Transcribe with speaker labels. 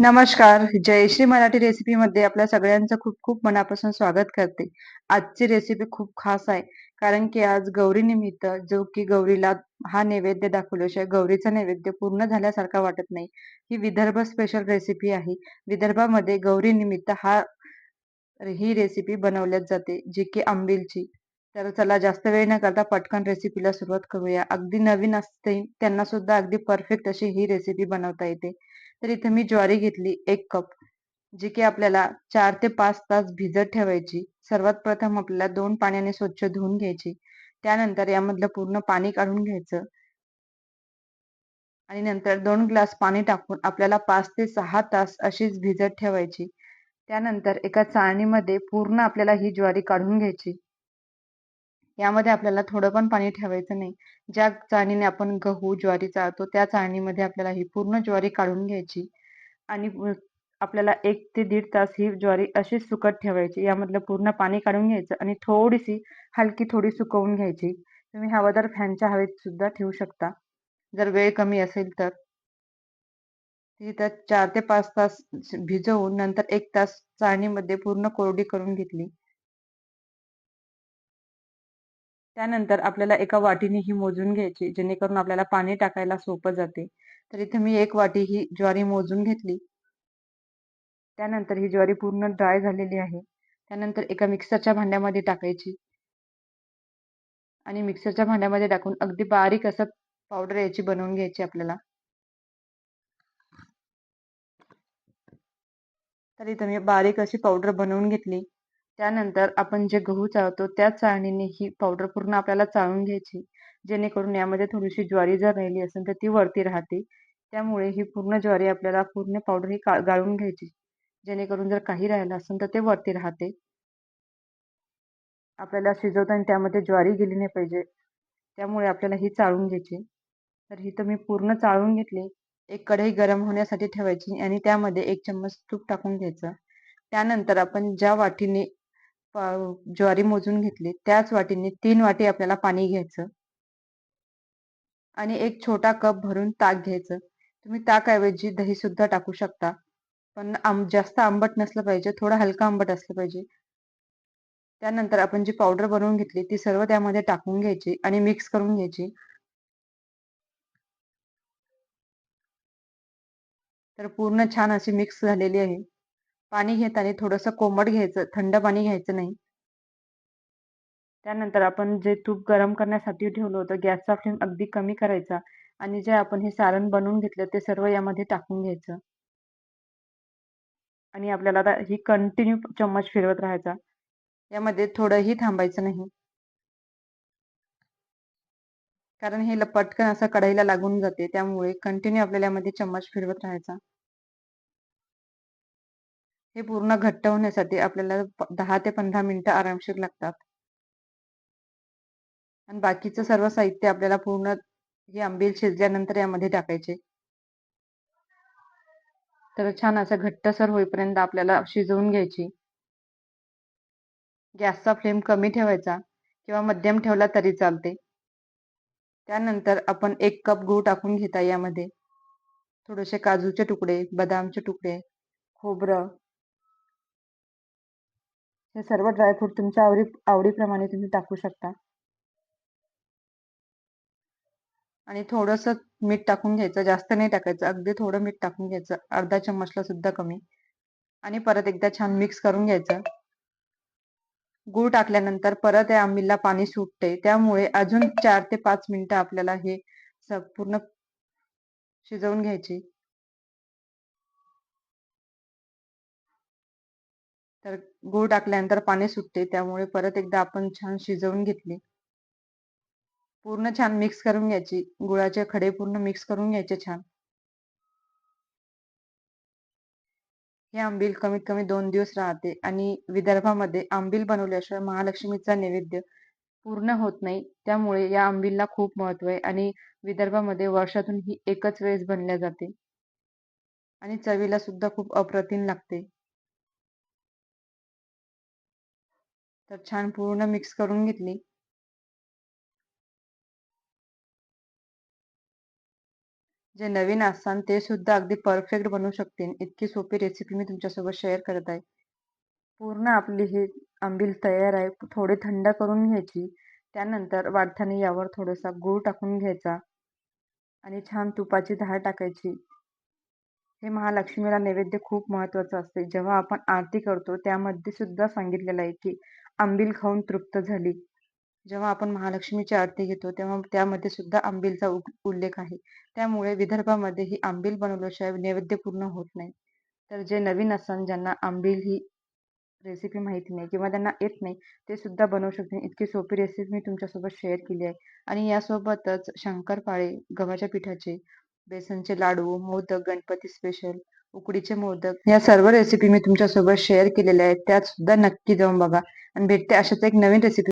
Speaker 1: नमस्कार. जयश्री मराठी रेसिपीमध्ये आपल्या सगळ्यांचं खूप खूप मनापासून स्वागत करते. आजची रेसिपी खूप खास आहे. कारण की आज गौरी निमित्त जो की गौरीला हा नैवेद्य दाखवल्याशिवाय गौरीचा नैवेद्य पूर्ण झाल्यासारखा वाटत नाही. ही विदर्भ स्पेशल रेसिपी आहे. विदर्भामध्ये गौरी निमित्त हा ही रेसिपी बनवल्याच जाते, जी की आंबीलची. तर चला जास्त वेळ न करता पटकन रेसिपीला सुरुवात करूया. अगदी नवीन असते त्यांना सुद्धा अगदी परफेक्ट अशी ही रेसिपी बनवता येते. तर इथे मी ज्वारी घेतली एक कप जी की आपल्याला चार ते पाच तास भिजत ठेवायची. सर्वात प्रथम आपल्याला दोन पाण्याने स्वच्छ धुवून घ्यायची. त्यानंतर यामधलं पूर्ण पाणी काढून घ्यायचं. आणि नंतर दोन ग्लास पाणी टाकून आपल्याला पाच ते सहा तास अशीच भिजत ठेवायची. त्यानंतर एका चाळणीमध्ये पूर्ण आपल्याला ही ज्वारी काढून घ्यायची. यामध्ये आपल्याला थोडं पण पाणी ठेवायचं नाही. ज्या चाळणीने आपण गहू ज्वारी चाळतो त्या चाळणीमध्ये आपल्याला ही पूर्ण ज्वारी काढून घ्यायची. आणि आपल्याला एक ते दीड तास ही ज्वारी अशीच सुकत ठेवायची. यामधलं पूर्ण पाणी काढून घ्यायचं आणि थोडीशी हलकी थोडी सुकवून घ्यायची. तुम्ही हवादार फॅनच्या हवेत सुद्धा ठेवू शकता. जर वेळ कमी असेल तर. तिथं चार ते पाच तास भिजवून नंतर एक तास चाळणीमध्ये पूर्ण कोरडी करून घेतली. त्यानंतर आपल्याला एका वाटीने ही मोजून घ्यायची जेणेकरून आपल्याला पाणी टाकायला सोपं जाते. तर इथे मी एक वाटी ही ज्वारी मोजून घेतली. त्यानंतर ही ज्वारी पूर्ण ड्राय झालेली आहे. त्यानंतर एका मिक्सरच्या भांड्यामध्ये टाकायची. आणि मिक्सरच्या भांड्यामध्ये टाकून अगदी बारीक असं पावडर याची बनवून घ्यायची आपल्याला. तर इथं मी बारीक अशी पावडर बनवून घेतली. त्यानंतर आपण जे गहू चाळतो त्या चाळणीने ही पावडर पूर्ण आपल्याला चाळून घ्यायची. जेणेकरून यामध्ये थोडीशी ज्वारी जर राहिली असेल तर ती वरती राहते. त्यामुळे ही पूर्ण ज्वारी आपल्याला पूर्ण पावडर ही गाळून घ्यायची. जेणेकरून जर काही राहिलं असेल तर ते वरती राहते. आपल्याला शिजवताना त्यामध्ये ज्वारी गेली नाही पाहिजे. त्यामुळे आपल्याला ही चाळून घ्यायची. तर ही तर मी पूर्ण चाळून घेतली. एक कढई गरम होण्यासाठी ठेवायची आणि त्यामध्ये एक चम्मच तूप टाकून घ्यायचं. त्यानंतर आपण ज्या वाटीने ज्वारी मोजून घेतली. त्याच वाटीने तीन वाटी आपल्याला पाणी घ्यायचं. आणि एक छोटा कप भरून ताक घ्यायचं. तुम्ही ताकऐवजी दही सुद्धा टाकू शकता. पण आम जास्त आंबट नसलं पाहिजे. थोडं हलका आंबट असलं पाहिजे. त्यानंतर आपण जी पावडर बनवून घेतली ती सर्व त्यामध्ये टाकून घ्यायची आणि मिक्स करून घ्यायची. तर पूर्ण छान अशी मिक्स झालेली आहे. पाणी घेताना थोडंसं कोमट घ्यायचं थंड पाणी घ्यायचं नाही. त्यानंतर आपण जे तूप गरम करण्यासाठी ठेवलं होतं गॅसचा फ्लेम अगदी कमी करायचा आणि जे आपण हे सारण बनवून घेतलं ते सर्व यामध्ये टाकून घ्यायचं. आणि आपल्याला आता ही कंटिन्यू चम्मच फिरवत राहायचा. यामध्ये थोडंही थांबायचं नाही. कारण हे पटकन असं कढईला लागून जाते त्यामुळे कंटिन्यू आपल्याला यामध्ये चम्मच फिरवत राहायचा. हे पूर्ण घट्ट होण्यासाठी आपल्याला दहा ते पंधरा मिनिटं आरामशीर लागतात. आणि बाकीचं सर्व साहित्य आपल्याला पूर्ण हे आंबील शिजल्यानंतर यामध्ये टाकायचे. तर छान असं घट्टसर होईपर्यंत आपल्याला शिजवून घ्यायची. गॅसचा फ्लेम कमी ठेवायचा किंवा मध्यम ठेवला तरी चालते. त्यानंतर आपण एक कप गूळ टाकून घेता यामध्ये. थोडेसे काजूचे तुकडे बदामचे तुकडे खोबरं हे सर्व ड्रायफ्रूट तुमच्या आवडी आवडीप्रमाणे तुम्ही टाकू शकता. आणि थोडंसं मीठ टाकून घ्यायचं जास्त नाही टाकायचं अगदी थोडं मीठ टाकून घ्यायचं अर्धा चम्मचला सुद्धा कमी. आणि परत एकदा छान मिक्स करून घ्यायचं. गूळ टाकल्यानंतर परत या आंबीला पाणी सुटते त्यामुळे अजून चार ते पाच मिनिटं आपल्याला हे पूर्ण शिजवून घ्यायची. तर गूळ टाकल्यानंतर पाणी सुटते. त्यामुळे परत एकदा आपण छान शिजवून घेतली. पूर्ण छान मिक्स करून घ्यायची. गुळाचे खडे पूर्ण मिक्स करून घ्यायचे छान. हे आंबील कमीत कमी दोन दिवस राहते आणि विदर्भामध्ये आंबील बनवल्याशिवाय महालक्ष्मीचा नैवेद्य पूर्ण होत नाही. त्यामुळे या आंबीलला खूप महत्त्व आहे आणि विदर्भामध्ये वर्षातून ही एकच वेळेस बनल्या जाते. आणि चवीला सुद्धा खूप अप्रतिम लागते. तर छान पूर्ण मिक्स करून घेतली. जे नवीन असतात ते सुद्धा अगदी परफेक्ट बनवू शकतील. इतकी सोपी रेसिपी मी तुमच्यासोबत शेअर करत आहे. पूर्ण आपली ही आंबील तयार आहे. थोडी थंड करून घ्यायची. त्यानंतर वाढताना यावर थोडासा गूळ टाकून घ्यायचा. आणि छान तुपाची धार टाकायची. हे महालक्ष्मीला नैवेद्य खूप महत्त्वाचं असते. जेव्हा आपण आरती करतो त्यामध्ये सुद्धा सांगितलेलं आहे की आंबील खाऊन तृप्त झाली. जेव्हा आपण महालक्ष्मीची आरती घेतो तेव्हा त्यामध्ये सुद्धा आंबीलचा उल्लेख आहे. त्यामुळे विदर्भामध्ये ही आंबील बनवल्याशिवाय नैवेद्य पूर्ण होत नाही. तर जे नवीन असन ज्यांना आंबील ही रेसिपी माहिती नाही किंवा त्यांना येत नाही ते सुद्धा बनवू शकते इतकी सोपी रेसिपी मी तुमच्यासोबत शेअर केली आहे. आणि यासोबतच शंकरपाळे गव्हाच्या पिठाचे बेसनचे लाडू मोदक गणपती स्पेशल उकडीचे मोदक. या सर्व रेसिपी मी तुमच्यासोबत शेअर केलेल्या आहेत. त्यात सुद्धा नक्की जाऊन बघा. आणि भेटते अशाच एक नवीन रेसिपी